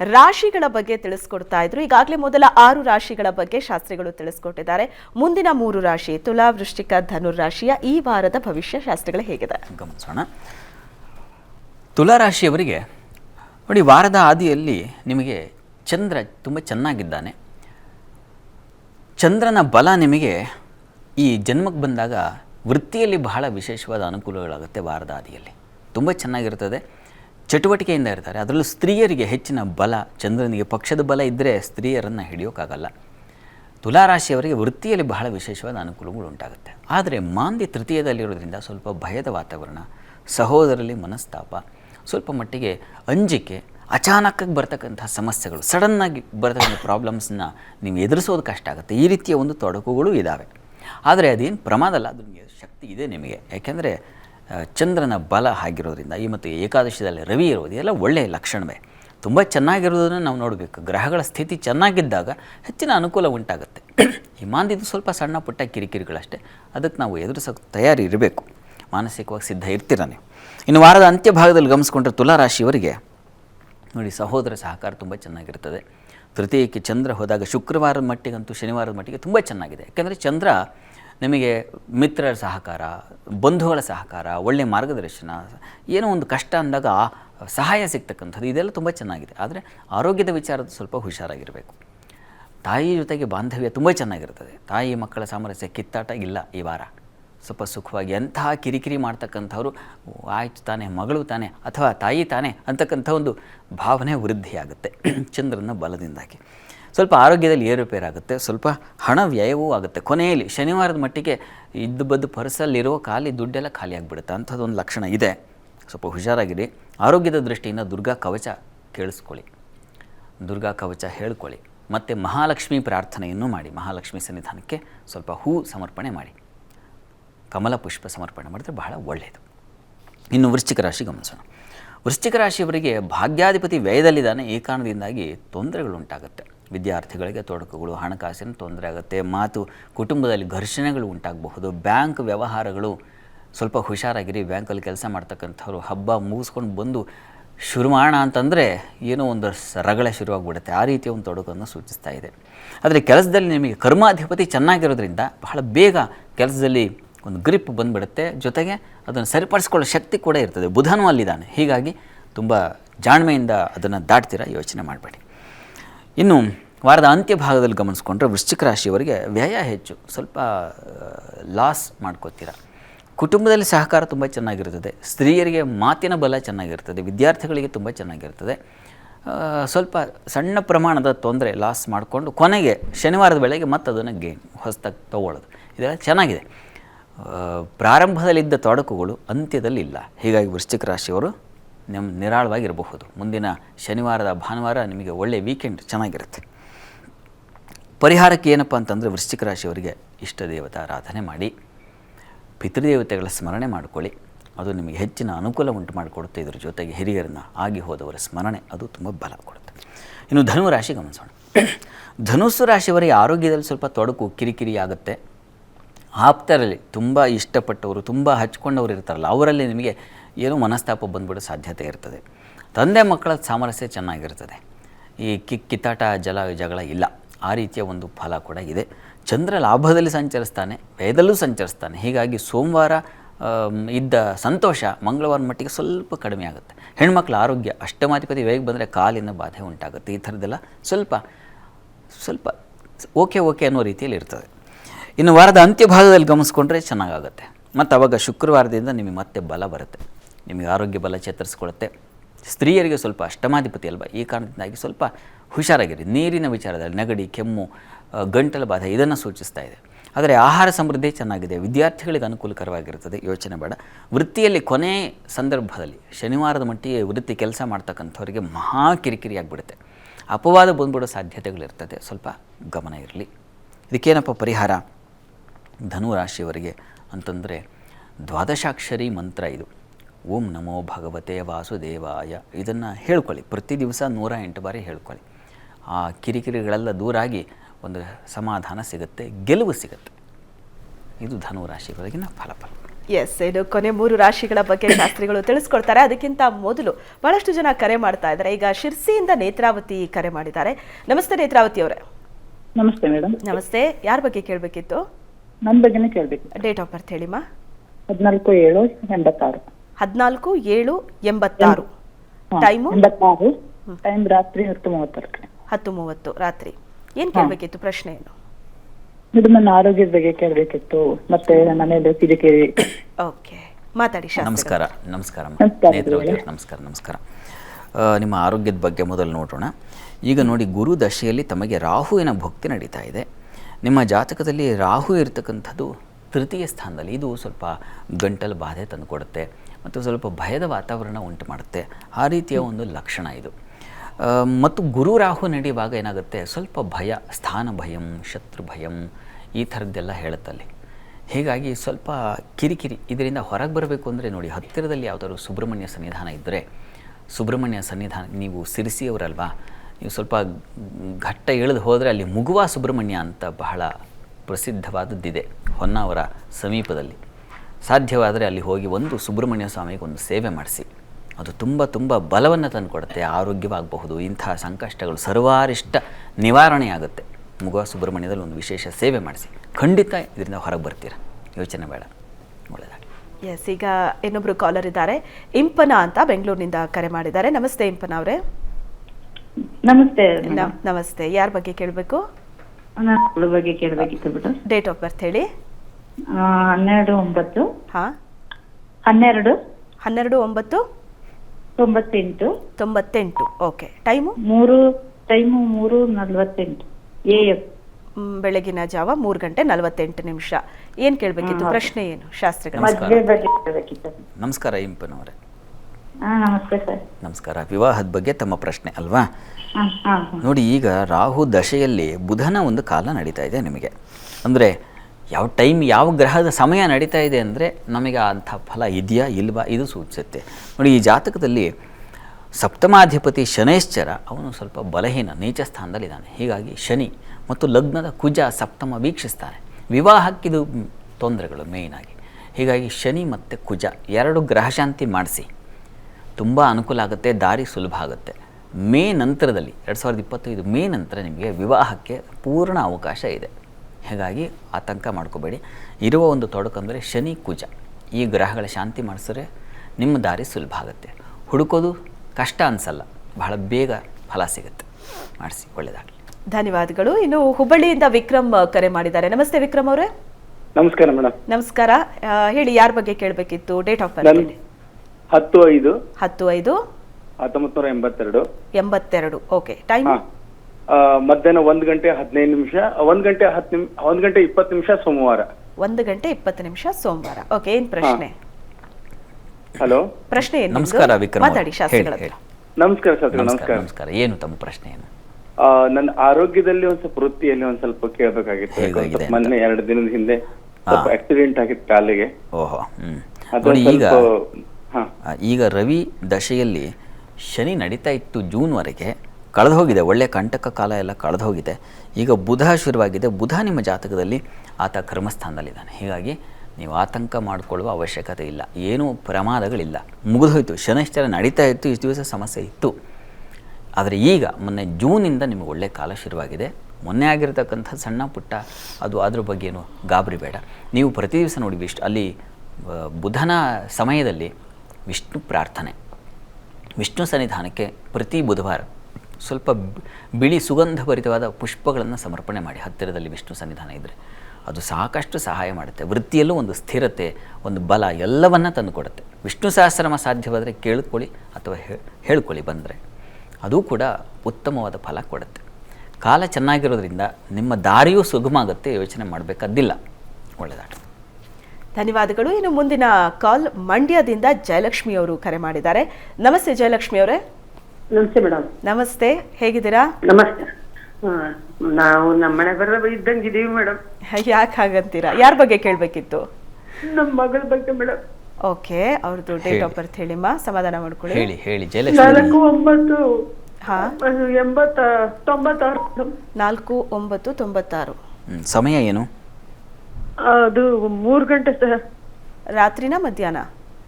ರಾಶಿಗಳ ಬಗ್ಗೆ ತಿಳಿಸ್ಕೊಡ್ತಾ ಇದ್ರು. ಈಗಾಗಲೇ ಮೊದಲ ಆರು ರಾಶಿಗಳ ಬಗ್ಗೆ ಶಾಸ್ತ್ರಿಗಳು ತಿಳಿಸ್ಕೊಟ್ಟಿದ್ದಾರೆ. ಮುಂದಿನ ಮೂರು ರಾಶಿ, ತುಲಾ, ವೃಶ್ಚಿಕ ಧನುರ್ ರಾಶಿಯ ಈ ವಾರದ ಭವಿಷ್ಯ ಶಾಸ್ತ್ರಿಗಳು ಹೇಗಿದೆ? ಗಮನಿಸೋಣ. ತುಲಾರಾಶಿಯವರಿಗೆ ನೋಡಿ, ವಾರದ ಆದಿಯಲ್ಲಿ ನಿಮಗೆ ಚಂದ್ರ ತುಂಬ ಚೆನ್ನಾಗಿದ್ದಾನೆ. ಚಂದ್ರನ ಬಲ ನಿಮಗೆ ಈ ಜನ್ಮಕ್ಕೆ ಬಂದಾಗ ವೃತ್ತಿಯಲ್ಲಿ ಬಹಳ ವಿಶೇಷವಾದ ಅನುಕೂಲಗಳಾಗುತ್ತೆ ವಾರದ ಆದಿಯಲ್ಲಿ. ತುಂಬ ಚೆನ್ನಾಗಿರ್ತದೆ. ಚಟುವಟಿಕೆಯಿಂದ ಇರ್ತಾರೆ. ಅದರಲ್ಲೂ ಸ್ತ್ರೀಯರಿಗೆ ಹೆಚ್ಚಿನ ಬಲ, ಚಂದ್ರನಿಗೆ ಪಕ್ಷದ ಬಲ ಇದ್ದರೆ ಸ್ತ್ರೀಯರನ್ನು ಹಿಡಿಯೋಕ್ಕಾಗಲ್ಲ ತುಲಾರಾಶಿಯವರಿಗೆ ವೃತ್ತಿಯಲ್ಲಿ ಬಹಳ ವಿಶೇಷವಾದ ಅನುಕೂಲಗಳು ಉಂಟಾಗುತ್ತೆ. ಆದರೆ ಮಾಂದಿ ತೃತೀಯದಲ್ಲಿರೋದ್ರಿಂದ ಸ್ವಲ್ಪ ಭಯದ ವಾತಾವರಣ ಸಹೋದರಲ್ಲಿ ಮನಸ್ತಾಪ, ಸ್ವಲ್ಪ ಮಟ್ಟಿಗೆ ಅಂಜಿಕೆ, ಅಚಾನಕ್ಕಾಗಿ ಬರ್ತಕ್ಕಂಥ ಸಮಸ್ಯೆಗಳು, ಸಡನ್ನಾಗಿ ಬರ್ತಕ್ಕಂಥ ಪ್ರಾಬ್ಲಮ್ಸನ್ನ ನೀವು ಎದುರಿಸೋದು ಕಷ್ಟ ಆಗುತ್ತೆ. ಈ ರೀತಿಯ ಒಂದು ತೊಡಕುಗಳು ಇದ್ದಾವೆ ಆದರೆ ಅದೇನು ಪ್ರಮಾದ ಅಲ್ಲ ಅದು ನಿಮಗೆ ಶಕ್ತಿ ಇದೆ ನಿಮಗೆ. ಯಾಕೆಂದರೆ ಚಂದ್ರನ ಬಲ ಆಗಿರೋದ್ರಿಂದ ಈ ಮತ್ತು ಏಕಾದಶಿಯಲ್ಲಿ ರವಿ ಇರೋದು ಎಲ್ಲ ಒಳ್ಳೆಯ ಲಕ್ಷಣವೇ. ತುಂಬ ಚೆನ್ನಾಗಿರೋದನ್ನು ನಾವು ನೋಡಬೇಕು. ಗ್ರಹಗಳ ಸ್ಥಿತಿ ಚೆನ್ನಾಗಿದ್ದಾಗ ಹೆಚ್ಚಿನ ಅನುಕೂಲ ಉಂಟಾಗುತ್ತೆ. ಹಿಮಾಂದಿದ್ದು ಮಾಂದಿದ್ದು ಸ್ವಲ್ಪ ಸಣ್ಣ ಪುಟ್ಟ ಕಿರಿಕಿರಿಗಳಷ್ಟೇ. ಅದಕ್ಕೆ ನಾವು ಎದುರಿಸೋಕೆ ತಯಾರಿ ಇರಬೇಕು. ಮಾನಸಿಕವಾಗಿ ಸಿದ್ಧ ಇರ್ತೀರ ನೀವು. ಇನ್ನು ವಾರದ ಅಂತ್ಯ ಭಾಗದಲ್ಲಿ ಗಮನಿಸ್ಕೊಂಡ್ರೆ ತುಲಾರಾಶಿಯವರಿಗೆ ನೋಡಿ ಸಹೋದರ ಸಹಕಾರ ತುಂಬ ಚೆನ್ನಾಗಿರ್ತದೆ. ತೃತೀಯಕ್ಕೆ ಚಂದ್ರ ಹೋದಾಗ ಶುಕ್ರವಾರದ ಮಟ್ಟಿಗಂತೂ ಶನಿವಾರದ ಮಟ್ಟಿಗೆ ತುಂಬ ಚೆನ್ನಾಗಿದೆ. ಯಾಕೆಂದರೆ ಚಂದ್ರ ನಿಮಗೆ ಮಿತ್ರರ ಸಹಕಾರ ಬಂಧುಗಳ ಸಹಕಾರ ಒಳ್ಳೆಯ ಮಾರ್ಗದರ್ಶನ ಏನೋ ಒಂದು ಕಷ್ಟ ಅಂದಾಗ ಸಹಾಯ ಸಿಗ್ತಕ್ಕಂಥದ್ದು ಇದೆಲ್ಲ ತುಂಬ ಚೆನ್ನಾಗಿದೆ. ಆದರೆ ಆರೋಗ್ಯದ ವಿಚಾರದ ಸ್ವಲ್ಪ ಹುಷಾರಾಗಿರಬೇಕು. ತಾಯಿ ಜೊತೆಗೆ ಬಾಂಧವ್ಯ ತುಂಬ ಚೆನ್ನಾಗಿರ್ತದೆ. ತಾಯಿ ಮಕ್ಕಳ ಸಾಮರಸ್ಯ ಕಿತ್ತಾಟ ಇಲ್ಲ ಈ ವಾರ. ಸ್ವಲ್ಪ ಸುಖವಾಗಿ ಎಂತಹ ಕಿರಿಕಿರಿ ಮಾಡ್ತಕ್ಕಂಥವ್ರು "ಓ, ಆಯ್ತು ತಾನೆ ಮಗಳು ತಾನೇ ಅಥವಾ ತಾಯಿ ತಾನೇ ಅಂತಕ್ಕಂಥ ಒಂದು ಭಾವನೆ ವೃದ್ಧಿಯಾಗುತ್ತೆ. ಚಂದ್ರನ ಬಲದಿಂದಾಗಿ. ಸ್ವಲ್ಪ ಆರೋಗ್ಯದಲ್ಲಿ ಏರುಪೇರಾಗುತ್ತೆ ಸ್ವಲ್ಪ ಹಣ ವ್ಯಯವೂ ಆಗುತ್ತೆ. ಕೊನೆಯಲ್ಲಿ ಶನಿವಾರದ ಮಟ್ಟಿಗೆ ಇದ್ದು ಬದ್ದು ಪರ್ಸಲ್ಲಿರೋ ಖಾಲಿ ದುಡ್ಡೆಲ್ಲ ಖಾಲಿ ಆಗಿಬಿಡುತ್ತೆ, ಅಂಥದ್ದೊಂದು ಲಕ್ಷಣ ಇದೆ. ಸ್ವಲ್ಪ ಹುಷಾರಾಗಿರಿ. ಆರೋಗ್ಯದ ದೃಷ್ಟಿಯಿಂದ ದುರ್ಗಾ ಕವಚ ಕೇಳಿಸ್ಕೊಳ್ಳಿ. ದುರ್ಗಾ ಕವಚ ಹೇಳ್ಕೊಳ್ಳಿ. ಮತ್ತು ಮಹಾಲಕ್ಷ್ಮಿ ಪ್ರಾರ್ಥನೆಯನ್ನು ಮಾಡಿ, ಮಹಾಲಕ್ಷ್ಮಿ ಸನ್ನಿಧಾನಕ್ಕೆ ಸ್ವಲ್ಪ ಹೂ ಸಮರ್ಪಣೆ ಮಾಡಿ. ಕಮಲ ಪುಷ್ಪ ಸಮರ್ಪಣೆ ಮಾಡಿದ್ರೆ ಬಹಳ ಒಳ್ಳೆಯದು ಇನ್ನು ವೃಶ್ಚಿಕ ರಾಶಿ ಗಮನಿಸೋಣ. ವೃಶ್ಚಿಕ ರಾಶಿಯವರಿಗೆ ಭಾಗ್ಯಾಧಿಪತಿ ವ್ಯಯದಲ್ಲಿದ್ದಾನೆ, ಈ ಕಾರಣದಿಂದಾಗಿ ತೊಂದರೆಗಳು ಉಂಟಾಗುತ್ತೆ ವಿದ್ಯಾರ್ಥಿಗಳಿಗೆ ತೊಡಕುಗಳು, ಹಣಕಾಸಿನ ತೊಂದರೆ ಆಗುತ್ತೆ, ಮಾತು ಕುಟುಂಬದಲ್ಲಿ ಘರ್ಷಣೆಗಳು ಉಂಟಾಗಬಹುದು, ಬ್ಯಾಂಕ್ ವ್ಯವಹಾರಗಳು ಸ್ವಲ್ಪ ಹುಷಾರಾಗಿರಿ, ಬ್ಯಾಂಕಲ್ಲಿ ಕೆಲಸ ಮಾಡ್ತಕ್ಕಂಥವ್ರು ಹಬ್ಬ ಮುಗಿಸ್ಕೊಂಡು ಬಂದು ಶುರು ಮಾಡೋಣ ಅಂತಂದರೆ ಏನೋ ಒಂದು ರಗಳೆ ಶುರುವಾಗ್ಬಿಡುತ್ತೆ. ಆ ರೀತಿಯ ಒಂದು ತೊಡಕನ್ನು ಸೂಚಿಸ್ತಾ ಇದೆ. ಆದರೆ ಕೆಲಸದಲ್ಲಿ ನಿಮಗೆ ಕರ್ಮಾಧಿಪತಿ ಚೆನ್ನಾಗಿರೋದ್ರಿಂದ ಬಹಳ ಬೇಗ ಕೆಲಸದಲ್ಲಿ ಒಂದು ಗ್ರಿಪ್ ಬಂದುಬಿಡುತ್ತೆ. ಜೊತೆಗೆ ಅದನ್ನು ಸರಿಪಡಿಸ್ಕೊಳ್ಳೋ ಶಕ್ತಿ ಕೂಡ ಇರ್ತದೆ. ಬುಧನೂ ಅಲ್ಲಿದ್ದಾನೆ. ಹೀಗಾಗಿ ತುಂಬ ಜಾಣ್ಮೆಯಿಂದ ಅದನ್ನು ದಾಟ್ತೀರಾ ಯೋಚನೆ ಮಾಡಬೇಡಿ. ಇನ್ನು ವಾರದ ಅಂತ್ಯ ಭಾಗದಲ್ಲಿ ಗಮನಿಸ್ಕೊಂಡ್ರೆ ವೃಶ್ಚಿಕ ರಾಶಿಯವರಿಗೆ ವ್ಯಯ ಹೆಚ್ಚು, ಸ್ವಲ್ಪ ಲಾಸ್ ಮಾಡ್ಕೋತೀರ. ಕುಟುಂಬದಲ್ಲಿ ಸಹಕಾರ ತುಂಬ ಚೆನ್ನಾಗಿರ್ತದೆ. ಸ್ತ್ರೀಯರಿಗೆ ಮಾತಿನ ಬಲ ಚೆನ್ನಾಗಿರ್ತದೆ. ವಿದ್ಯಾರ್ಥಿಗಳಿಗೆ ತುಂಬ ಚೆನ್ನಾಗಿರ್ತದೆ. ಸ್ವಲ್ಪ ಸಣ್ಣ ಪ್ರಮಾಣದ ತೊಂದರೆ ಲಾಸ್ ಮಾಡಿಕೊಂಡು ಕೊನೆಗೆ ಶನಿವಾರದ ವೇಳೆಗೆ ಮತ್ತೆ ಅದನ್ನು ಗೇನ್ ಹೊಸದಾಗಿ ತೊಗೊಳ್ಳೋದು. ಇದೆಲ್ಲ ಚೆನ್ನಾಗಿದೆ. ಪ್ರಾರಂಭದಲ್ಲಿದ್ದ ತೊಡಕುಗಳು ಅಂತ್ಯದಲ್ಲಿ ಇಲ್ಲ ಹೀಗಾಗಿ ವೃಶ್ಚಿಕ ರಾಶಿಯವರು ನಿಮ್ಮ ನಿರಾಳವಾಗಿರಬಹುದು. ಮುಂದಿನ ಶನಿವಾರದ ಭಾನುವಾರ ನಿಮಗೆ ಒಳ್ಳೆಯ ವೀಕೆಂಡ್ ಚೆನ್ನಾಗಿರುತ್ತೆ. ಪರಿಹಾರಕ್ಕೆ ಏನಪ್ಪ ಅಂತಂದರೆ ವೃಶ್ಚಿಕ ರಾಶಿಯವರಿಗೆ ಇಷ್ಟ ದೇವತಾ ಆರಾಧನೆ ಮಾಡಿ. ಪಿತೃದೇವತೆಗಳ ಸ್ಮರಣೆ ಮಾಡಿಕೊಳ್ಳಿ. ಅದು ನಿಮಗೆ ಹೆಚ್ಚಿನ ಅನುಕೂಲ ಉಂಟು ಮಾಡಿಕೊಡುತ್ತೆ. ಇದ್ರ ಜೊತೆಗೆ ಹಿರಿಯರನ್ನ ಆಗಿ ಹೋದವರ ಸ್ಮರಣೆ ಅದು ತುಂಬ ಬಲ ಕೊಡುತ್ತೆ. ಇನ್ನು ಧನು ರಾಶಿ ಗಮನಿಸೋಣ. ಧನುಸ್ಸು ರಾಶಿಯವರಿಗೆ ಆರೋಗ್ಯದಲ್ಲಿ ಸ್ವಲ್ಪ ತೊಡಕು, ಕಿರಿಕಿರಿ ಆಗುತ್ತೆ. ಆಪ್ತರಲ್ಲಿ ತುಂಬ ಇಷ್ಟಪಟ್ಟವರು, ತುಂಬ ಹಚ್ಕೊಂಡವರು ಇರ್ತಾರಲ್ಲ, ಅವರಲ್ಲಿ ನಿಮಗೆ ಏನೋ ಮನಸ್ತಾಪ ಬಂದ್ಬಿಡೋ ಸಾಧ್ಯತೆ ಇರ್ತದೆ. ತಂದೆ ಮಕ್ಕಳ ಸಾಮರಸ್ಯ ಚೆನ್ನಾಗಿರ್ತದೆ. ಈ ಕಿಕ್ ಕಿತ್ತಾಟ, ಜಲ, ಜಗಳ ಇಲ್ಲ. ಆ ರೀತಿಯ ಒಂದು ಫಲ ಕೂಡ ಇದೆ. ಚಂದ್ರ ಲಾಭದಲ್ಲಿ ಸಂಚರಿಸ್ತಾನೆ, ವ್ಯಯದಲ್ಲೂ ಸಂಚರಿಸ್ತಾನೆ. ಹೀಗಾಗಿ ಸೋಮವಾರ ಇದ್ದ ಸಂತೋಷ ಮಂಗಳವಾರ ಮಟ್ಟಿಗೆ ಸ್ವಲ್ಪ ಕಡಿಮೆ ಆಗುತ್ತೆ. ಹೆಣ್ಮಕ್ಳ ಆರೋಗ್ಯ ಅಷ್ಟಮಾಧಿಪತಿ ವೇಗ ಬಂದರೆ ಕಾಲಿನ ಬಾಧೆ ಉಂಟಾಗುತ್ತೆ. ಈ ಥರದ್ದೆಲ್ಲ ಸ್ವಲ್ಪ ಸ್ವಲ್ಪ ಓಕೆ ಓಕೆ ಅನ್ನೋ ರೀತಿಯಲ್ಲಿ ಇರ್ತದೆ. ಇನ್ನು ವಾರದ ಅಂತ್ಯ ಭಾಗದಲ್ಲಿ ಗಮನಿಸ್ಕೊಂಡ್ರೆ ಚೆನ್ನಾಗಾಗುತ್ತೆ. ಮತ್ತು ಅವಾಗ ಶುಕ್ರವಾರದಿಂದ ನಿಮಗೆ ಮತ್ತೆ ಬಲ ಬರುತ್ತೆ. ನಿಮಗೆ ಆರೋಗ್ಯ ಬಲ ಚೇತರಿಸ್ಕೊಳ್ಳುತ್ತೆ. ಸ್ತ್ರೀಯರಿಗೆ ಸ್ವಲ್ಪ ಅಷ್ಟಮಾಧಿಪತಿ ಅಲ್ವಾ? ಈ ಕಾರಣದಿಂದಾಗಿ ಸ್ವಲ್ಪ ಹುಷಾರಾಗಿರಿ. ನೀರಿನ ವಿಚಾರದಲ್ಲಿ ನೆಗಡಿ, ಕೆಮ್ಮು ಗಂಟಲು ಬಾಧೆ ಇದನ್ನು ಸೂಚಿಸ್ತಾ ಇದೆ. ಆದರೆ ಆಹಾರ ಸಮೃದ್ಧಿ ಚೆನ್ನಾಗಿದೆ. ವಿದ್ಯಾರ್ಥಿಗಳಿಗೆ ಅನುಕೂಲಕರವಾಗಿರುತ್ತದೆ. ಯೋಚನೆ ಬೇಡ. ವೃತ್ತಿಯಲ್ಲಿ ಕೊನೆ ಸಂದರ್ಭದಲ್ಲಿ ಶನಿವಾರದ ಮಟ್ಟಿಗೆ ವೃತ್ತಿ ಕೆಲಸ ಮಾಡ್ತಕ್ಕಂಥವ್ರಿಗೆ ಮಹಾ ಕಿರಿಕಿರಿ ಆಗಿಬಿಡುತ್ತೆ. ಅಪವಾದ ಬಂದ್ಬಿಡೋ ಸಾಧ್ಯತೆಗಳಿರ್ತದೆ. ಸ್ವಲ್ಪ ಗಮನ ಇರಲಿ. ಇದಕ್ಕೇನಪ್ಪ ಪರಿಹಾರ? ಧನು ರಾಶಿಯವರಿಗೆ ಅಂತಂದರೆ ದ್ವಾದಶಾಕ್ಷರಿ ಮಂತ್ರ ಇದು. ಓಂ ನಮೋ ಭಗವತೆ ವಾಸುದೇವಾಯ. ಇದನ್ನು ಹೇಳ್ಕೊಳ್ಳಿ. ಪ್ರತಿ ದಿವಸ ನೂರ ಎಂಟು ಬಾರಿ ಹೇಳ್ಕೊಳ್ಳಿ. ಆ ಕಿರಿಕಿರಿಗಳೆಲ್ಲ ದೂರಾಗಿ ಒಂದು ಸಮಾಧಾನ ಸಿಗುತ್ತೆ ಗೆಲುವು ಸಿಗುತ್ತೆ. ಇದು ಧನು ಫಲ ಫಲಫಲ. ಎಸ್ ಇದು ಕೊನೆ ಮೂರು ರಾಶಿಗಳ ಬಗ್ಗೆ ಶಾಸ್ತ್ರಿಗಳು ತಿಳಿಸ್ಕೊಡ್ತಾರೆ. ಅದಕ್ಕಿಂತ ಮೊದಲು ಬಹಳಷ್ಟು ಜನ ಕರೆ ಮಾಡ್ತಾ ಇದ್ದಾರೆ. ಈಗ ಶಿರ್ಸಿಯಿಂದ ನೇತ್ರಾವತಿ ಕರೆ ಮಾಡಿದ್ದಾರೆ. ನಮಸ್ತೆ ನೇತ್ರಾವತಿ ಅವರೇ. ನಮಸ್ತೆ ಮೇಡಮ್ ನಮಸ್ತೆ. ಯಾರ ಬಗ್ಗೆ ಕೇಳಬೇಕಿತ್ತು? ನನ್ನ ಬಗ್ಗೆನೇ ಕೇಳಬೇಕು ಡೇಟ್ ಆಫ್ ಬರ್ತ್ ಹೇಳಿಮ್ಮ. ಹದಿನಾಲ್ಕು ಏಳು ಎಂಬತ್ತಾರು. ಹದಿನಾಲ್ಕು ಏಳು ಎಂಬತ್ತಾರು. ಟೈಮು ಟೈಮ್ ರಾತ್ರಿ ಹತ್ತು ಮೂವತ್ತರಕ್ಕೆ ಹತ್ತು ಮೂವತ್ತು ರಾತ್ರಿ. ಏನ್ ಕೇಳಬೇಕಿತ್ತು ಪ್ರಶ್ನೆ ಏನು? ಇದು ನನ್ನ ಆರೋಗ್ಯದ ಬಗ್ಗೆ ಕೇಳಬೇಕಿತ್ತು. ಮತ್ತೆ ಮನೆಯಲ್ಲಿ ಕಿರಿಕಿರಿ ಓಕೆ. ಮಾತಾಡಿ ಶಾಸ್ತ್ರಿ. ನಮಸ್ಕಾರ. ನಮಸ್ಕಾರ ನಮಸ್ಕಾರ ನಮಸ್ಕಾರ ನಿಮ್ಮ ಆರೋಗ್ಯದ ಬಗ್ಗೆ ಮೊದಲು ನೋಡೋಣ. ಈಗ ನೋಡಿ ಗುರು ದಶೆಯಲ್ಲಿ ತಮಗೆ ರಾಹುವಿನ ಭಕ್ತಿ ನಡೀತಾ ಇದೆ. ನಿಮ್ಮ ಜಾತಕದಲ್ಲಿ ರಾಹು ಇರತಕ್ಕಂಥದ್ದು ತೃತೀಯ ಸ್ಥಾನದಲ್ಲಿ. ಇದು ಸ್ವಲ್ಪ ಗಂಟಲು ಬಾಧೆ ತಂದುಕೊಡುತ್ತೆ. ಮತ್ತು ಸ್ವಲ್ಪ ಭಯದ ವಾತಾವರಣ ಉಂಟು ಮಾಡುತ್ತೆ. ಆ ರೀತಿಯ ಒಂದು ಲಕ್ಷಣ ಇದು. ಮತ್ತು ಗುರು ರಾಹು ನಡೆಯುವಾಗ ಏನಾಗುತ್ತೆ? ಸ್ವಲ್ಪ ಭಯ, ಸ್ಥಾನ ಭಯಂ, ಶತ್ರು ಭಯಂ, ಈ ಥರದ್ದೆಲ್ಲ ಹೇಳುತ್ತಲ್ಲಿ ಹೀಗಾಗಿ ಸ್ವಲ್ಪ ಕಿರಿಕಿರಿ ಇದರಿಂದ ಹೊರಗೆ ಬರಬೇಕು ಅಂದರೆ ನೋಡಿ, ಹತ್ತಿರದಲ್ಲಿ ಯಾವುದಾದ್ರು ಸುಬ್ರಹ್ಮಣ್ಯ ಸನ್ನಿಧಾನ ಇದ್ದರೆ ಸುಬ್ರಹ್ಮಣ್ಯ ಸನ್ನಿಧಾನ, ನೀವು ಸಿರಿಸಿಯವರಲ್ವಾ? ನೀವು ಸ್ವಲ್ಪ ಘಟ್ಟ ಇಳಿದು ಹೋದರೆ ಅಲ್ಲಿ ಮುಗುವ ಸುಬ್ರಹ್ಮಣ್ಯ ಅಂತ ಬಹಳ ಪ್ರಸಿದ್ಧವಾದದ್ದಿದೆ ಹೊನ್ನಾವರ ಸಮೀಪದಲ್ಲಿ. ಸಾಧ್ಯವಾದರೆ ಅಲ್ಲಿ ಹೋಗಿ ಒಂದು ಸುಬ್ರಹ್ಮಣ್ಯ ಸ್ವಾಮಿಗೆ ಒಂದು ಸೇವೆ ಮಾಡಿಸಿ. ಅದು ತುಂಬ ತುಂಬ ಬಲವನ್ನು ತಂದುಕೊಡುತ್ತೆ ಆರೋಗ್ಯವಾಗಬಹುದು ಇಂಥ ಸಂಕಷ್ಟಗಳು ಸರ್ವಾರಿಷ್ಟ ನಿವಾರಣೆಯಾಗುತ್ತೆ. ಮುಗುವ ಸುಬ್ರಹ್ಮಣ್ಯದಲ್ಲಿ ಒಂದು ವಿಶೇಷ ಸೇವೆ ಮಾಡಿಸಿ. ಖಂಡಿತ ಇದರಿಂದ ಹೊರಗೆ ಬರ್ತೀರ. ಯೋಚನೆ ಬೇಡ. ಒಳ್ಳೆಯದಾಗಿ ಎಸ್ ಈಗ ಇನ್ನೊಬ್ಬರು ಕಾಲರ್ ಇದ್ದಾರೆ. ಇಂಪನ ಅಂತ ಬೆಂಗಳೂರಿನಿಂದ ಕರೆ ಮಾಡಿದ್ದಾರೆ. ನಮಸ್ತೆ ಇಂಪನ ಅವರೇ. ನಮಸ್ತೆ ನಮಸ್ತೆ. ಯಾರ ಬಗ್ಗೆ ಕೇಳಬೇಕು? ನಾನು ಅವಳ ಬಗ್ಗೆ ಕೇಳಬೇಕಿತ್ತು ಬಿಡು. ಡೇಟ್ ಆಫ್ ಬರ್ತ್ ಹೇಳಿ. ಹನ್ನೆರಡು ಒಂಬತ್ತು. ಹಾ? ಹನ್ನೆರಡು. ಹನ್ನೆರಡು ಒಂಬತ್ತು? ತೊಂಬತ್ತೆಂಟು. ತೊಂಬತ್ತೆಂಟು. ಓಕೆ. ಟೈಮು? ಮೂರು ಟೈಮು ಮೂರು ನಲ್ವತ್ತೆಂಟು. A F. ಮ್, ಬೆಳಗಿನ ಜಾವ ಮೂರು ಗಂಟೆ ನಲವತ್ತೆಂಟು ನಿಮಿಷ. ಏನು ಕೇಳಬೇಕಿತ್ತು? ಪ್ರಶ್ನೆ ಏನು? ಶಾಸ್ತ್ರಿಗಳ ಮದ್ವೆ ಬಗ್ಗೆ ಕೇಳಬೇಕಿತ್ತು. ನಮಸ್ಕಾರ ಇಂಪನವರೇ. ಹಾ ನಮಸ್ತೆ ಸರ್. ನಮಸ್ಕಾರ. ವಿವಾಹದ ಬಗ್ಗೆ ತಮ್ಮ ಪ್ರಶ್ನೆ ಅಲ್ವಾ? ಹಾ ಹಾ ಹಾ. ನೋಡಿ ಈಗ ರಾಹು ದಶೆಯಲ್ಲಿ ಬುಧನ ಒಂದು ಕಾಲ ನಡೀತಾ ಇದೆ ನಿಮಗೆ. ಅಂದರೆ ಯಾವ ಟೈಮ್ ಯಾವ ಗ್ರಹದ ಸಮಯ ನಡೀತಾ ಇದೆ ಅಂದರೆ ನಮಗೆ ಅಂಥ ಫಲ ಇದೆಯಾ ಇಲ್ವಾ ಇದು ಸೂಚಿಸುತ್ತೆ. ನೋಡಿ, ಈ ಜಾತಕದಲ್ಲಿ ಸಪ್ತಮಾಧಿಪತಿ ಶನೈಶ್ಚರ ಅವನು ಸ್ವಲ್ಪ ಬಲಹೀನ, ನೀಚ ಸ್ಥಾನದಲ್ಲಿದ್ದಾನೆ. ಹೀಗಾಗಿ ಶನಿ ಮತ್ತು ಲಗ್ನದ ಕುಜ ಸಪ್ತಮ ವೀಕ್ಷಿಸ್ತಾನೆ ವಿವಾಹಕ್ಕಿದು ತೊಂದರೆಗಳು ಮೇಯ್ನಾಗಿ ಹೀಗಾಗಿ ಶನಿ ಮತ್ತು ಕುಜ ಎರಡು ಗ್ರಹಶಾಂತಿ ಮಾಡಿಸಿ. ತುಂಬ ಅನುಕೂಲ ಆಗುತ್ತೆ, ದಾರಿ ಸುಲಭ ಆಗುತ್ತೆ. ಮೇ ನಂತರದಲ್ಲಿ, ಎರಡು ಸಾವಿರದ ಇಪ್ಪತ್ತೈದು ಮೇ ನಂತರ ನಿಮಗೆ ವಿವಾಹಕ್ಕೆ ಪೂರ್ಣ ಅವಕಾಶ ಇದೆ. ಹೀಗಾಗಿ ಆತಂಕ ಮಾಡ್ಕೋಬೇಡಿ. ಇರುವ ಒಂದು ತೊಡಕಂದರೆ ಶನಿ ಕುಜ. ಈ ಗ್ರಹಗಳ ಶಾಂತಿ ಮಾಡಿಸಿದ್ರೆ ನಿಮ್ಮ ದಾರಿ ಸುಲಭ ಆಗುತ್ತೆ. ಹುಡುಕೋದು ಕಷ್ಟ ಅನಿಸಲ್ಲ. ಬಹಳ ಬೇಗ ಫಲ ಸಿಗುತ್ತೆ. ಮಾಡಿಸಿ ಒಳ್ಳೆಯದಾಗಲಿ ಧನ್ಯವಾದಗಳು. ಇನ್ನು ಹುಬ್ಬಳ್ಳಿಯಿಂದ ವಿಕ್ರಮ್ ಕರೆ ಮಾಡಿದ್ದಾರೆ. ನಮಸ್ತೆ ವಿಕ್ರಮ್ ಅವರೇ. ನಮಸ್ಕಾರ ಮೇಡಮ್ ನಮಸ್ಕಾರ. ಹೇಳಿ ಯಾರ ಬಗ್ಗೆ ಕೇಳಬೇಕಿತ್ತು? ಡೇಟ್ ಆಫ್ ಬರ್ತ್ ಹತ್ತು ಐದು. ಹತ್ತು ಐದು. ಹತ್ತೊಂಬತ್ತು ನೂರ ಎಂಬತ್ತೆರಡು. ಎಂಬತ್ತೆರಡು. ಓಕೆ ಟೈಮ್ ಮಧ್ಯಾಹ್ನ ಒಂದ್ ಗಂಟೆ ಹದಿನೈದು ನಿಮಿಷ ಒಂದ್ ಗಂಟೆ ಹತ್ತು ನಿಮಿಷ ಒಂದ್ ಗಂಟೆ ಇಪ್ಪತ್ತು ನಿಮಿಷ ಸೋಮವಾರ. ಒಂದು ಗಂಟೆ ಇಪ್ಪತ್ತು ನಿಮಿಷ ಸೋಮವಾರ. ಓಕೆ ಏನ್ ಪ್ರಶ್ನೆ? ಹಲೋ? ಪ್ರಶ್ನೆ ಏನು ನಿಮ್ದು? ನಮಸ್ಕಾರ ವಿಕ್ರಮ್ ಅವರೇ. ಮಾತಾಡಿ ಹೇಳಿ ಶಾಸ್ತ್ರಿಗಳ ಹೇಳಿ. ನಮಸ್ಕಾರ ಸರ್ ನಮಸ್ಕಾರ ನಮಸ್ಕಾರ. ನಮಸ್ಕಾರ. ಏನು ತಮ್ಮ ಪ್ರಶ್ನೆ ಏನು? ಆ, ನನ್ನ ಆರೋಗ್ಯದಲ್ಲಿ ಒಂದ್ ಸ್ವಲ್ಪ ವೃತ್ತಿಯಲ್ಲಿ ಒಂದ್ ಸ್ವಲ್ಪ ಕೇಳಬೇಕಾಗಿತ್ತು. ಹೇಗಾಗಿದೆ ಯಾಕಂದ್ರೆ ಅಂತ? ಮೊನ್ನೆ ಎರಡು ದಿನದ ಹಿಂದೆ ಸ್ವಲ್ಪ ಆಕ್ಸಿಡೆಂಟ್ ಆಗಿತ್ತು ಕಾಲಿಗೆ. ಓಹೋ ನೋಡಿ ಈಗ ಸ್ವಲ್ಪ ಹಾ. ಆ, ಈಗ ರವಿ ದಶೆಯಲ್ಲಿ ಶನಿ ನಡೀತಾ ಇತ್ತು ಜೂನ್ವರೆಗೆ. ಕಳೆದು ಹೋಗಿದೆ ಒಳ್ಳೆಯ ಕಂಟಕ ಕಾಲ ಎಲ್ಲ ಕಳೆದು ಹೋಗಿದೆ ಈಗ ಬುಧ ಶುರುವಾಗಿದೆ. ಬುಧ ನಿಮ್ಮ ಜಾತಕದಲ್ಲಿ ಆತ ಕರ್ಮಸ್ಥಾನದಲ್ಲಿದ್ದಾನೆ. ಹೀಗಾಗಿ ನೀವು ಆತಂಕ ಮಾಡಿಕೊಳ್ಳುವ ಅವಶ್ಯಕತೆ ಇಲ್ಲ. ಏನೂ ಪ್ರಮಾದಗಳಿಲ್ಲ. ಮುಗಿದೋಯ್ತು ಶನಿಶ್ಚರ ನಡೀತಾ ಇತ್ತು. ಇಷ್ಟು ದಿವಸ ಸಮಸ್ಯೆ ಇತ್ತು. ಆದರೆ ಈಗ ಮೊನ್ನೆ ಜೂನಿಂದ ನಿಮಗೆ ಒಳ್ಳೆಯ ಕಾಲ ಶುರುವಾಗಿದೆ. ಮೊನ್ನೆ ಆಗಿರತಕ್ಕಂಥ ಸಣ್ಣ ಪುಟ್ಟ ಅದು ಅದ್ರ ಬಗ್ಗೆ ಏನು ಗಾಬರಿ ಬೇಡ. ನೀವು ಪ್ರತಿ ದಿವಸ ನೋಡಿ ವಿಷ್ಣು, ಅಲ್ಲಿ ಬುಧನ ಸಮಯದಲ್ಲಿ ವಿಷ್ಣು ಪ್ರಾರ್ಥನೆ. ವಿಷ್ಣು ಸನ್ನಿಧಾನಕ್ಕೆ ಪ್ರತಿ ಬುಧವಾರ ಸ್ವಲ್ಪ ಬಿಳಿ ಸುಗಂಧಭರಿತವಾದ ಪುಷ್ಪಗಳನ್ನು ಸಮರ್ಪಣೆ ಮಾಡಿ ಹತ್ತಿರದಲ್ಲಿ ವಿಷ್ಣು ಸನ್ನಿಧಾನ ಇದ್ದರೆ ಅದು ಸಾಕಷ್ಟು ಸಹಾಯ ಮಾಡುತ್ತೆ. ವೃತ್ತಿಯಲ್ಲೂ ಒಂದು ಸ್ಥಿರತೆ, ಒಂದು ಬಲ ಎಲ್ಲವನ್ನ ತಂದುಕೊಡುತ್ತೆ. ವಿಷ್ಣು ಸಹಸ್ರನಾಮ ಸಾಧ್ಯವಾದರೆ ಕೇಳಿಕೊಳ್ಳಿ ಅಥವಾ ಹೇಳ್ಕೊಳ್ಳಿ ಬಂದರೆ. ಅದು ಕೂಡ ಉತ್ತಮವಾದ ಫಲ ಕೊಡುತ್ತೆ. ಕಾಲ ಚೆನ್ನಾಗಿರೋದ್ರಿಂದ ನಿಮ್ಮ ದಾರಿಯೂ ಸುಗಮ ಆಗುತ್ತೆ, ಯೋಚನೆ ಮಾಡಬೇಕಾದ್ದಿಲ್ಲ. ಒಳ್ಳೆಯದಾಟ ಧನ್ಯವಾದಗಳು. ಇನ್ನು ಮುಂದಿನ ಕಾಲ್ ಮಂಡ್ಯದಿಂದ ಜಯಲಕ್ಷ್ಮಿ ಅವರು ಕರೆ ಮಾಡಿದ್ದಾರೆ. ನಮಸ್ತೆ ಜಯಲಕ್ಷ್ಮಿ ಅವರೇ. ನಮಸ್ತೆ ಮೇಡಮ್. ನಮಸ್ತೆ ಹೇಗಿದ್ದೀರಾ? ನಮಸ್ತೆ. ಹಾ, ನಾವು ನಮ್ಮನೆ ಬರ ಇದ್ದಂಗಿದೀವಿ ಮೇಡಮ್. ಯಾಕೆ ಹಾಗಂತೀರಾ ಯಾರ ಬಗ್ಗೆ ಕೇಳಬೇಕಿತ್ತು? ನಮ್ಮ ಮಗಳ ಬಗ್ಗೆ ಮೇಡಮ್. ಓಕೆ ಅವ್ರದ್ದು ಡೇಟ್ ಆಫ್ ಬರ್ತ್ ಹೇಳಿಮ್ಮ ಸಮಾಧಾನ ಮಾಡ್ಕೊಳ್ಳಿ. ಹೇಳಿ ಹೇಳಿ ಜಯಲಕ್ಷ್ಮಿ. ನಾಲ್ಕು ಒಂಬತ್ತು ಹಾ? ಅದು ಎಂಬತ್ತ ತೊಂಬತ್ತಾರು madam. ನಾಲ್ಕು ಒಂಬತ್ತು ತೊಂಬತ್ತಾರು. ಹ್ಮ್, ಸಮಯ ಏನು? ಅದು ಮೂರು ಗಂಟೆ ಸರ್ ರಾತ್ರಿನ ಮಧ್ಯಾಹ್ನ?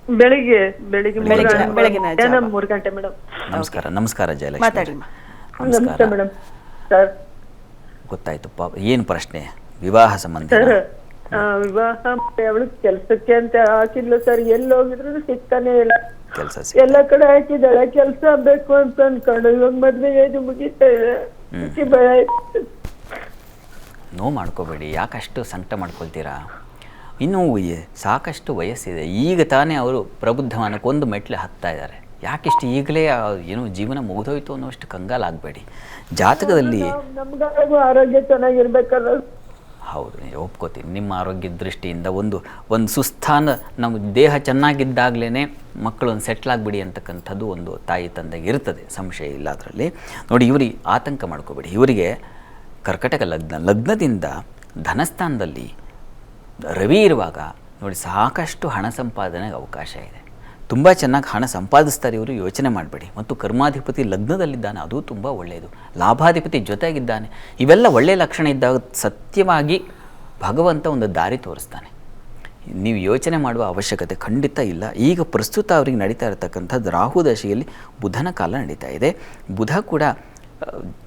ಬೆಳಿಗ್ಗೆ ಬೆಳಿಗ್ಗೆ ಮೂರು ಬೆಳಿಗ್ಗೆ- ಗಂಟೆ- ಬೆಳಗಿನ ಮಧ್ಯಾಹ್ನ ಮೂರು ಗಂಟೆ ಮೇಡಮ್. ನಮಸ್ಕಾರ ನಮಸ್ಕಾರ ಜಯಲಕ್ಷ್ಮಿ ಮಾತಾಡಿಮ್ಮ ನಮಸ್ತೆ ನಮಸ್ಕಾರ ಮೇಡಮ್. ಸರ್. ಗೊತ್ತಾಯ್ತು ಪಾಪ ಏನು ಪ್ರಶ್ನೆ? ವಿವಾಹ ಸಂಬಂಧ ಸರ್ ಆ, ವಿವಾಹ ಅವಳು ಕೆಲ್ಸಕ್ಕೆ ಅಂತ ಹಾಕಿದ್ಲು ಸರ್. ಎಲ್ಲಿ ಹೋಗಿದ್ರು ಸಿಗ್ತಾನೆ ಇಲ್ಲ. ಕೆಲಸ ಎಲ್ಲ ಕಡೆ ಹಾಕಿದ್ದಾಳೆ. ಕೆಲ್ಸ ಬೇಕು ಅಂತ ಅನ್ಕೊಂಡು ಇವಾಗ ಮದ್ವೆ ಏಜ್ ಮುಗೀತಾ ಇದೆ. ಭಯ ಆಯ್ತು. ನೋವು ಮಾಡ್ಕೋಬೇಡಿ. ಯಾಕಷ್ಟು ಸಂಕಟ ಮಾಡ್ಕೊಳ್ತೀರಾ? ಇನ್ನೂ ಸಾಕಷ್ಟು ವಯಸ್ಸಿದೆ. ಈಗ ತಾನೇ ಅವರು ಪ್ರಬುದ್ಧವನಕ್ಕೊಂದು ಒಂದು ಮೆಟ್ಲು ಹತ್ತಾ ಇದ್ದಾರೆ. ಯಾಕಿಷ್ಟು ಈಗಲೇ ಏನು ಜೀವನ ಮುಗಿದೋಯ್ತು ಅನ್ನೋಷ್ಟು ಕಂಗಾಲಾಗಬೇಡಿ ಜಾತಕದಲ್ಲಿ ಆರೋಗ್ಯ ಚೆನ್ನಾಗಿರ್ಬೇಕಲ್ಲ. ಹೌದು ಒಪ್ಕೋತೀನಿ. ನಿಮ್ಮ ಆರೋಗ್ಯದ ದೃಷ್ಟಿಯಿಂದ ಒಂದು ಒಂದು ಸುಸ್ಥಾನ ನಮ್ಮ ದೇಹ ಚೆನ್ನಾಗಿದ್ದಾಗಲೇ ಮಕ್ಕಳು ಒಂದು ಸೆಟ್ಲ್ ಆಗಿಬಿಡಿ ಅಂತಕ್ಕಂಥದ್ದು ಒಂದು ತಾಯಿ ತಂದೆಗೆ ಇರ್ತದೆ. ಸಂಶಯ ಇಲ್ಲ ಅದರಲ್ಲಿ. ನೋಡಿ ಇವರಿಗೆ ಆತಂಕ ಮಾಡ್ಕೋಬೇಡಿ. ಇವರಿಗೆ ಕರ್ಕಟಕ ಲಗ್ನ ಲಗ್ನದಿಂದ ಧನಸ್ಥಾನದಲ್ಲಿ ರವಿ ಇರುವಾಗ ನೋಡಿ ಸಾಕಷ್ಟು ಹಣ ಸಂಪಾದನೆಗೆ ಅವಕಾಶ ಇದೆ. ತುಂಬ ಚೆನ್ನಾಗಿ ಹಣ ಸಂಪಾದಿಸ್ತಾರೆ ಇವರು, ಯೋಚನೆ ಮಾಡಬೇಡಿ. ಮತ್ತು ಕರ್ಮಾಧಿಪತಿ ಲಗ್ನದಲ್ಲಿದ್ದಾನೆ, ಅದು ತುಂಬ ಒಳ್ಳೆಯದು. ಲಾಭಾಧಿಪತಿ ಜೊತೆಗಿದ್ದಾನೆ. ಇವೆಲ್ಲ ಒಳ್ಳೆಯ ಲಕ್ಷಣ ಇದ್ದಾಗ ಸತ್ಯವಾಗಿ ಭಗವಂತ ಒಂದು ದಾರಿ ತೋರಿಸ್ತಾನೆ. ನೀವು ಯೋಚನೆ ಮಾಡುವ ಅವಶ್ಯಕತೆ ಖಂಡಿತ ಇಲ್ಲ. ಈಗ ಪ್ರಸ್ತುತ ಅವರಿಗೆ ನಡೀತಾ ಇರತಕ್ಕಂಥದ್ದು ರಾಹು ದಶೆಯಲ್ಲಿ ಬುಧನ ಕಾಲ ನಡೀತಾ ಇದೆ. ಬುಧ ಕೂಡ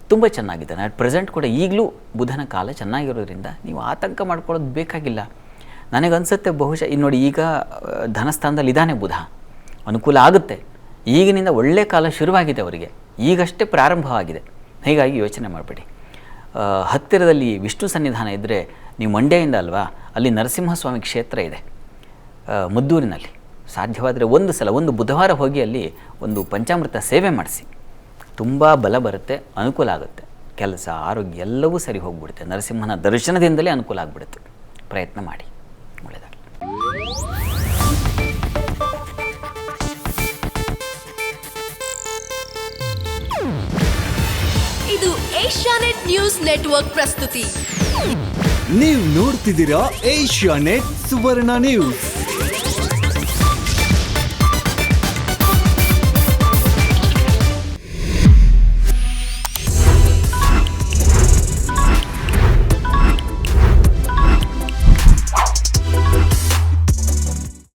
ತುಂಬ ಚೆನ್ನಾಗಿದ್ದಾನೆ. ಅಟ್ ಪ್ರೆಸೆಂಟ್ ಕೂಡ ಈಗಲೂ ಬುಧನ ಕಾಲ ಚೆನ್ನಾಗಿರೋದ್ರಿಂದ ನೀವು ಆತಂಕ ಮಾಡ್ಕೊಳ್ಳೋದು ಬೇಕಾಗಿಲ್ಲ. ನನಗನ್ಸುತ್ತೆ ಬಹುಶಃ ಇನ್ನು ನೋಡಿ ಈಗ ಧನಸ್ಥಾನದಲ್ಲಿ ಇದ್ದಾನೆ ಬುಧ. ಅನುಕೂಲ ಆಗುತ್ತೆ. ಈಗಿನಿಂದ ಒಳ್ಳೆಯ ಕಾಲ ಶುರುವಾಗಿದೆ ಅವರಿಗೆ. ಈಗಷ್ಟೇ ಪ್ರಾರಂಭವಾಗಿದೆ ಹೀಗಾಗಿ ಯೋಚನೆ ಮಾಡಬೇಡಿ. ಹತ್ತಿರದಲ್ಲಿ ವಿಷ್ಣು ಸನ್ನಿಧಾನ ಇದ್ದರೆ ನೀವು ಮಂಡ್ಯದಿಂದ ಅಲ್ವಾ, ಅಲ್ಲಿ ನರಸಿಂಹಸ್ವಾಮಿ ಕ್ಷೇತ್ರ ಇದೆ. ಮದ್ದೂರಿನಲ್ಲಿ. ಸಾಧ್ಯವಾದರೆ ಒಂದು ಸಲ, ಒಂದು ಬುಧವಾರ ಹೋಗಿ ಅಲ್ಲಿ ಒಂದು ಪಂಚಾಮೃತ ಸೇವೆ ಮಾಡಿಸಿ. ತುಂಬ ಬಲ ಬರುತ್ತೆ, ಅನುಕೂಲ ಆಗುತ್ತೆ. ಕೆಲಸ, ಆರೋಗ್ಯ ಎಲ್ಲವೂ ಸರಿ ಹೋಗ್ಬಿಡುತ್ತೆ. ನರಸಿಂಹನ ದರ್ಶನದಿಂದಲೇ ಅನುಕೂಲ ಆಗಿಬಿಡುತ್ತೆ. ಪ್ರಯತ್ನ ಮಾಡಿ. ಒಳ್ಳೆಯದಾಗಲಿ ಇದು ಏಷ್ಯಾನೆಟ್ ನ್ಯೂಸ್ ನೆಟ್ವರ್ಕ್ ಪ್ರಸ್ತುತಿ. ನೀವು ನೋಡ್ತಿದ್ದೀರಾ ಏಷ್ಯಾ ನೆಟ್ ಸುವರ್ಣ ನ್ಯೂಸ್.